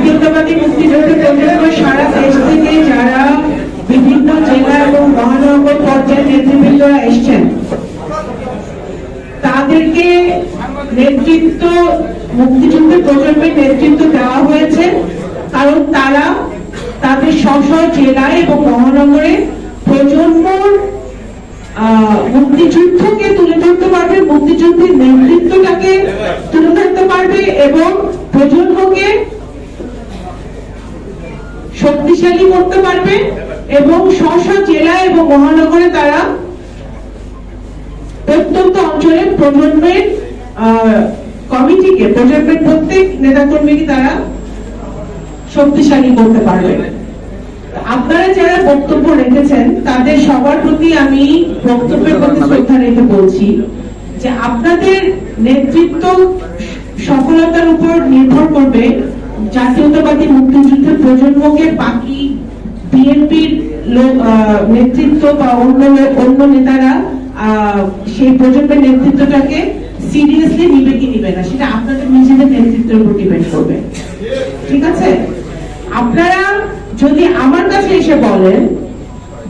জাতীয়তাবাদী মুক্তিযুদ্ধের প্রজন্ম সারা দেশ থেকে যারা বিভিন্ন জেলা এবং মহানগর পর্যায়ে নেতৃবৃন্দরা এসছেন, তাদেরকে নেতৃত্ব মুক্তিযুদ্ধের প্রজন্মের নেতৃত্ব দেওয়া হয়েছে। কারণ তারা তাদের স্ব জেলায় এবং মহানগরে প্রজন্মর মুক্তিযুদ্ধকে তুলে ধরতে পারবে, মুক্তিযুদ্ধের নেতৃত্বটাকে তুলে ধরতে পারবে এবং প্রজন্মকে শক্তিশালী করতে পারবে এবং স্ব জেলা এবং মহানগরে তারা প্রত্যন্ত অঞ্চলের প্রজন্মের কমিটিকে প্রজন্মের প্রত্যেক নেতাকর্মীকে তারা শক্তিশালী করতে পারবে। আপনারা যারা বক্তব্য রেখেছেন তাদের সবার প্রতি আমি বক্তব্যের প্রতি শ্রদ্ধা রেখে বলছি যে আপনাদের নেতৃত্ব সফলতার উপর নির্ভর করবে জাতীয়তাবাদী মুক্তিযুদ্ধের প্রজন্মকে বাকি বিএনপির নেতৃত্ব বা অন্য অন্য নেতারা সেই প্রজন্মের নেতৃত্বটাকে সিরিয়াসলি নিবে কি নিবে না? সেটা আপনাদের নিজেদের নেতৃত্বের উপর ডিপেন্ড করবে। ঠিক আছে? আপনারা যদি আমার কাছে এসে বলেন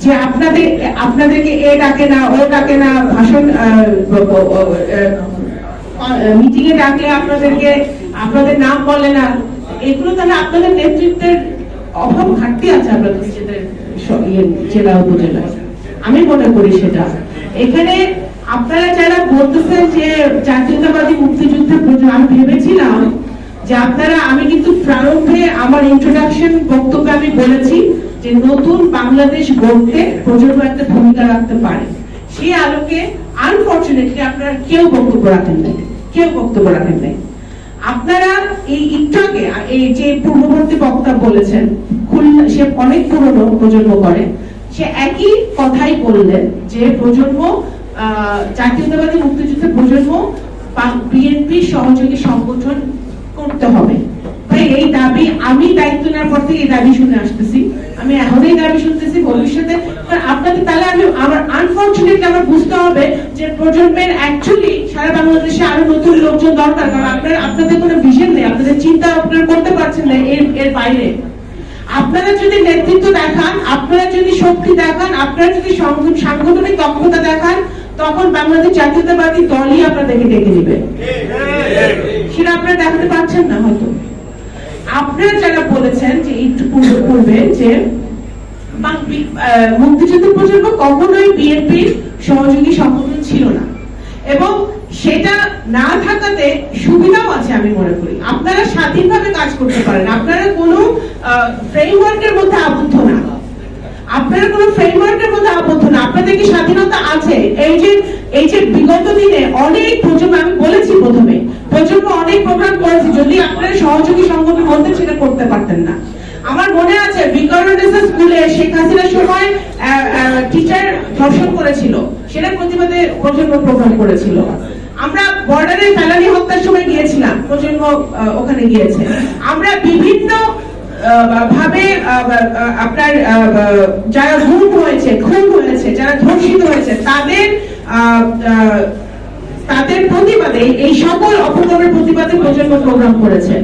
যে আপনাদের, আপনাদেরকে এ ডাকে না, ও ডাকে না, ভাষণ মিটিং এ ডাকলে আপনাদেরকে, আপনাদের নাম বলে না এগুলো তাহলে আপনাদের নেতৃত্বের অভাব ঘাটতি আছে আপনাদের ইয়ে, জেলা উপজেলায় আমি মনে করি সেটা। এখানে আপনারা যারা বলতেছেন যে জাতীয়তাবাদী মুক্তিযুদ্ধের আমি ভেবেছিলাম যে আপনারা আমি কিন্তু প্রারম্ভে আমার ইন্ট্রোডাকশন বক্তব্যে আমি বলেছি যে নতুন বাংলাদেশ গড়তে প্রজন্ম একটা ভূমিকা রাখতে পারে। সেই আলোকে আনফরচুনেটলি আপনারা কেউ বক্তব্য রাখেন নাই কেউ বক্তব্য রাখেন নাই আপনারা এই একটু এই যে পূর্ববর্তী বক্তা বলেছেন, খুলনা, সে অনেক পুরনো প্রজন্ম করে, সে একই কথাই বললেন যে প্রজন্ম জাতীয়তাবাদী মুক্তিযুদ্ধের প্রজন্ম বিএনপি সহযোগী সংগঠন করতে হবে। ভাই, এই দাবি আমি দায়িত্ব নেওয়ার পর থেকে এই দাবি শুনে আসতেছি। আমি এখন এই দাবি শুনতেছি ভবিষ্যতে। আপনাদের তাহলে আমি আমার আনফরচুনেটলি আমার বুঝতে হবে যে প্রজন্মের অ্যাকচুয়ালি সারা বাংলাদেশে আরও লোকজন দরকার, কারণ আপনার, আপনাদের কোনো ভিশন নেই, আপনাদের চিন্তা আপনারা করতে পারছেন না এর এর বাইরে। আপনারা যদি নেতৃত্ব দেখান, আপনারা যদি শক্তি দেখান, আপনারা যদি সাংগঠনিক দক্ষতা দেখান, তখন বাংলাদেশ জাতীয়তাবাদী দলই আপনাদেরকে ডেকে নেবে। সেটা আপনারা দেখাতে পারছেন না হয়তো। আপনারা যারা বলেছেন যে একটু পূর্বে পূর্বে যে মুক্তিযুদ্ধ প্রজন্ম কখনোই বিএনপির সহযোগী সংগঠন ছিল না। এবং সেটা না থাকাতে সুবিধাও আছে আমি মনে করি। আপনারা স্বাধীনভাবে কাজ করতে পারেন। আপনারা কোনো ফ্রেমওয়ার্কের মধ্যে আবদ্ধ না। আপনারা কোনো ফ্রেমওয়ার্কের মধ্যে আবদ্ধ না। আপনাদের কি স্বাধীনতা আছে? এই যে এই যে বিগত দিনে অনেক প্রজন্ম, আমি বলেছি প্রথমে, প্রজন্ম অনেক প্রোগ্রাম করেছে। যদি আপনারা সহযোগী সংগঠন হতেন, সেটা করতে পারতেন না। আমার মনে আছে বিকারণেসা স্কুলে শেখ হাসিনার সময় টিচার ধর্ষণ করেছিল। সেটা প্রতিবাদে প্রজন্ম প্রোগ্রাম করেছিল। আমরা ফেলানি হত্যার সময় গিয়েছিলাম। প্রজন্ম ওখানে গিয়েছে। আমরা বিভিন্ন ভাবে আপনার যারা গুম হয়েছে খুন হয়েছে যারা ধর্ষিত হয়েছে তাদের তাদের প্রতিবাদে এই সকল অপকর্মের প্রতিবাদে প্রজন্ম প্রোগ্রাম করেছে।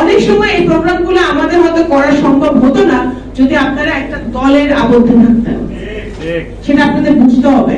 অনেক সময় এই প্রোগ্রামগুলো আমাদের হয়তো করা সম্ভব হতো না যদি আপনারা একটা দলের আবদ্ধ থাকতেন। সেটা আপনাদের বুঝতে হবে।